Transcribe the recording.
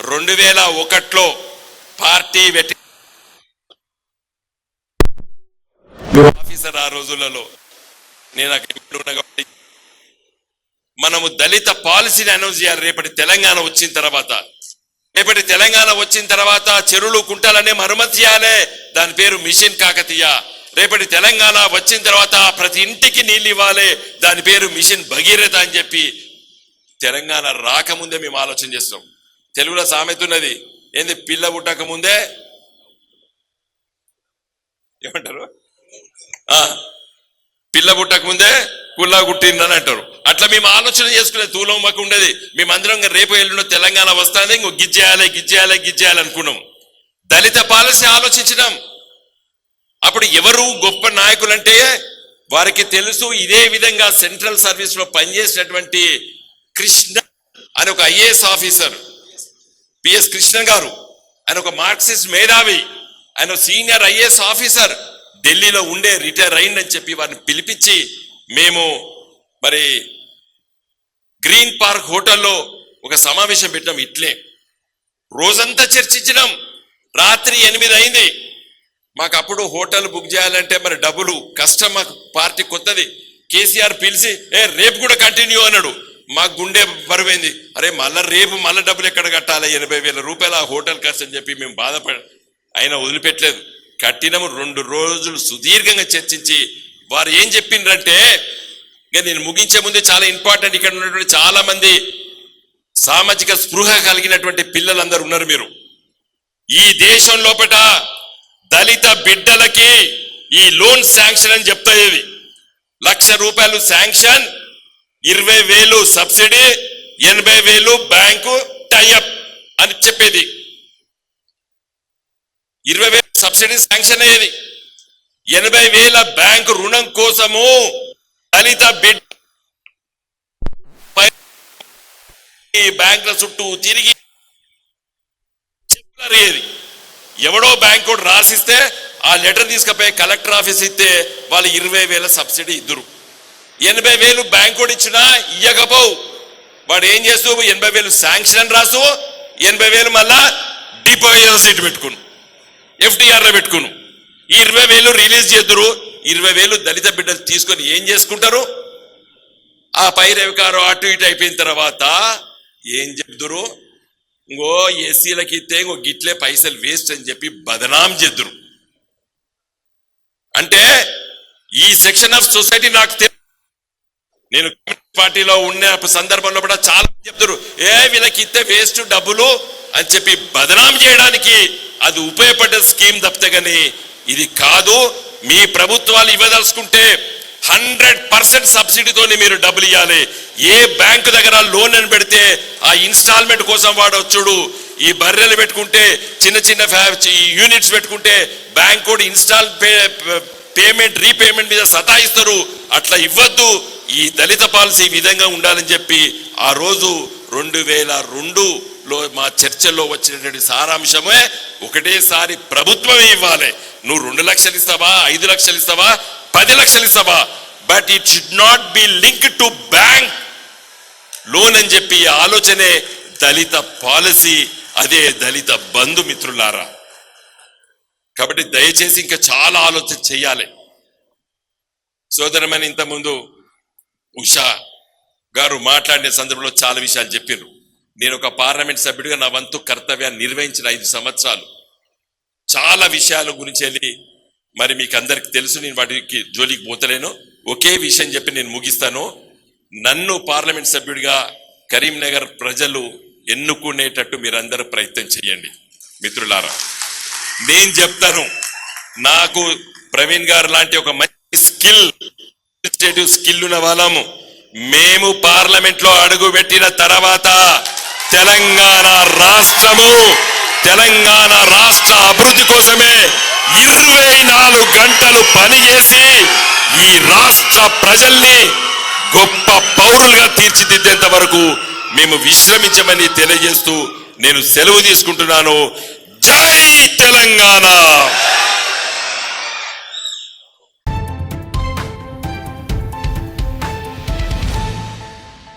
రెండు వేల ఒకటిలో పార్టీ పెట్టి ఆఫీసర్ ఆ రోజులలో నేను అక్కడ ఉన్నా కాబట్టి మనము దళిత పాలసీని అనౌన్స్ చేయాలి. రేపటి తెలంగాణ వచ్చిన తర్వాత. రేపటి తెలంగాణ వచ్చిన తర్వాత చెరువులు కుంటలనే మరమ్మతు చేయాలి. దాని పేరు మిషన్ కాకతీయ. రేపటి తెలంగాణ వచ్చిన తర్వాత ప్రతి ఇంటికి నీళ్ళు ఇవ్వాలి. దాని పేరు మిషన్ భగీరథ అని చెప్పి తెలంగాణ రాకముందే మేము ఆలోచన చేస్తాం. తెలుగులో సామెత ఉన్నది. ఏంది? పిల్ల పుట్టక ముందే? ఏమంటారు? పిల్ల పుట్టక ముందే కుల్లా కుట్టిందని అంటారు. అట్లా మేము ఆలోచన చేసుకునే తూలం మాకు ఉండేది. మేమందరం అందరం రేపు ఎల్లుండో తెలంగాణ వస్తానే ఇంకో గిజ్జేయాలి గిజ్జేయాలి గిజ్జేయాలి అనుకున్నాం. దళిత పాలసీ ఆలోచించినాం. అప్పుడు ఎవరు గొప్ప నాయకులంటే వారికి తెలుసు ఇదే విధంగా సెంట్రల్ సర్వీస్లో పనిచేసినటువంటి కృష్ణ అని ఒక ఐఏఎస్ ఆఫీసర్. పిఎస్ కృష్ణన్ గారు. ఆయన ఒక మార్క్సిస్ట్ మేధావి. ఆయన సీనియర్ ఐఏఎస్ ఆఫీసర్. ఢిల్లీలో ఉండే రిటైర్ అయిందని చెప్పి వారిని పిలిపించి మేము మరి గ్రీన్ పార్క్ హోటల్లో ఒక సమావేశం పెట్టాం ఇట్లే. రోజంతా చర్చించినాం. రాత్రి ఎనిమిది అయింది. మాకు అప్పుడు హోటల్ బుక్ చేయాలంటే మరి డబ్బులు కష్టం మాకు పార్టీ కొత్తది. కేసీఆర్ పిలిచి ఏ రేపు కూడా కంటిన్యూ అన్నాడు. మా గుండె బరువైంది. అరే మళ్ళా రేపు మళ్ళీ డబ్బులు ఎక్కడ కట్టాలి? ఎనభై వేల రూపాయలు ఆ హోటల్ ఖర్చు అని చెప్పి మేము బాధపడ ఆయన వదిలిపెట్టలేదు. కట్టినము రెండు రోజులు సుదీర్ఘంగా చర్చించి వారు ఏం చెప్పిండ్రంటే ఇంకా నేను ముగించే ముందు చాలా ఇంపార్టెంట్ ఇక్కడ ఉన్నటువంటి చాలా మంది సామాజిక స్పృహ కలిగినటువంటి పిల్లలందరూ ఉన్నారు మీరు. ఈ దేశం లోపట దళిత బిడ్డలకి ఈ లోన్ శాంక్షన్ అని చెప్తాయి లక్ష రూపాయలు శాంక్షన్ ఇరవై వేలు సబ్సిడీ ఎనభై వేలు బ్యాంకు టైఅప్ అని చెప్పేది. ఇరవై వేలు సబ్సిడీ శాంక్షన్ అయ్యేది. ఎనభై వేల బ్యాంకు రుణం కోసము దళిత బిడ్ బ్యాంకుల చుట్టూ తిరిగి అయ్యేది. ఎవడో బ్యాంకు రాసిస్తే ఆ లెటర్ తీసుకుపోయి కలెక్టర్ ఆఫీస్ ఇస్తే వాళ్ళు ఇరవై వేల సబ్సిడీ ఇద్దరు. ఎనభై వేలు బ్యాంకు ఇచ్చినా ఇయ్యకపోవు. వాడు ఏం చేస్తూ ఎనభై వేలు శాంక్షన్ అని రాసు ఎనభై వేలు మళ్ళా డిపాజిట్ పెట్టుకును. ఎఫ్డిఆర్లో పెట్టుకును. ఈ ఇరవై వేలు రిలీజ్ చేద్దరు. ఇరవై వేలు దళిత బిడ్డలు తీసుకొని ఏం చేసుకుంటారు? ఆ పైరవికారం అటు ఇటు అయిపోయిన తర్వాత ఏం చెప్దురు? ఇంకో ఎస్సీలకి ఇస్తే ఇంకో గిట్లే పైసలు వేస్ట్ అని చెప్పి బదనాం చేద్దురు. అంటే ఈ సెక్షన్ ఆఫ్ సొసైటీ నాకు తెలు- నేను పార్టీలో ఉన్న సందర్భంలో కూడా చాలా మంది చెప్తారు ఏ వీళ్ళకి ఇస్తే వేస్ట్ డబ్బులు అని చెప్పి బదనాం చేయడానికి అది ఉపయోగపడ్డ స్కీమ్ తప్పితే కానీ ఇది కాదు. మీ ప్రభుత్వాలు ఇవ్వదలుచుకుంటే హండ్రెడ్ పర్సెంట్ సబ్సిడీతోని మీరు డబ్బులు ఇవ్వాలి ఏ బ్యాంకు దగ్గర లోన్ అని పెడితే ఆ ఇన్స్టాల్మెంట్ కోసం వాడొచ్చుడు ఈ బర్రెలు పెట్టుకుంటే చిన్న చిన్న ఫ్యా- యూనిట్స్ పెట్టుకుంటే బ్యాంక్ కూడా ఇన్స్టాల్ పే- పేమెంట్ రీపేమెంట్ మీద సతాయిస్తారు. అట్లా ఇవ్వద్దు. ఈ దళిత పాలసీ ఈ విధంగా ఉండాలని చెప్పి ఆ రోజు రెండు వేల రెండులో మా చర్చల్లో వచ్చినటువంటి సారాంశమే ఒకటేసారి ప్రభుత్వమే ఇవ్వాలి. నువ్వు రెండు లక్షలు ఇస్తావా ఐదు లక్షలు ఇస్తావా పది లక్షలు ఇస్తావా? But it should not be link to bank loan అని చెప్పి ఆలోచనే దళిత పాలసీ అదే దళిత బంధు మిత్రులారా. కాబట్టి దయచేసి ఇంకా చాలా ఆలోచన చెయ్యాలి సోదరమని ఇంతకుముందు ఉషా గారు మాట్లాడిన సందర్భంలో చాలా విషయాలు చెప్పారు నేను ఒక పార్లమెంట్ సభ్యుడిగా నా వంతు కర్తవ్యాన్ని నిర్వహించిన ఐదు సంవత్సరాలు. చాలా విషయాల గురించి వెళ్ళి మరి మీకు అందరికి తెలుసు నేను వాటికి జోలికి పోతలేను. ఒకే విషయం చెప్పి నేను ముగిస్తాను. నన్ను పార్లమెంట్ సభ్యుడిగా కరీంనగర్ ప్రజలు ఎన్నుకునేటట్టు మీరందరూ ప్రయత్నం చేయండి. మిత్రులారా నేను చెప్తాను నాకు ప్రవీణ్ గారు లాంటి ఒక మంచి స్కిల్ అడ్మినిస్ట్రేటివ్ స్కిల్ ఉన్న వాళ్ళము. మేము పార్లమెంట్లో అడుగు పెట్టిన తర్వాత తెలంగాణ రాష్ట్రము తెలంగాణ రాష్ట్ర అభివృద్ధి కోసమే ఇరవై నాలుగు గంటలు పనిచేసి ఈ రాష్ట్ర ప్రజల్ని గొప్ప పౌరులుగా తీర్చిదిద్దేంత వరకు మేము విశ్రమించమని తెలియజేస్తూ నేను సెలవు తీసుకుంటున్నాను. జై తెలంగాణ!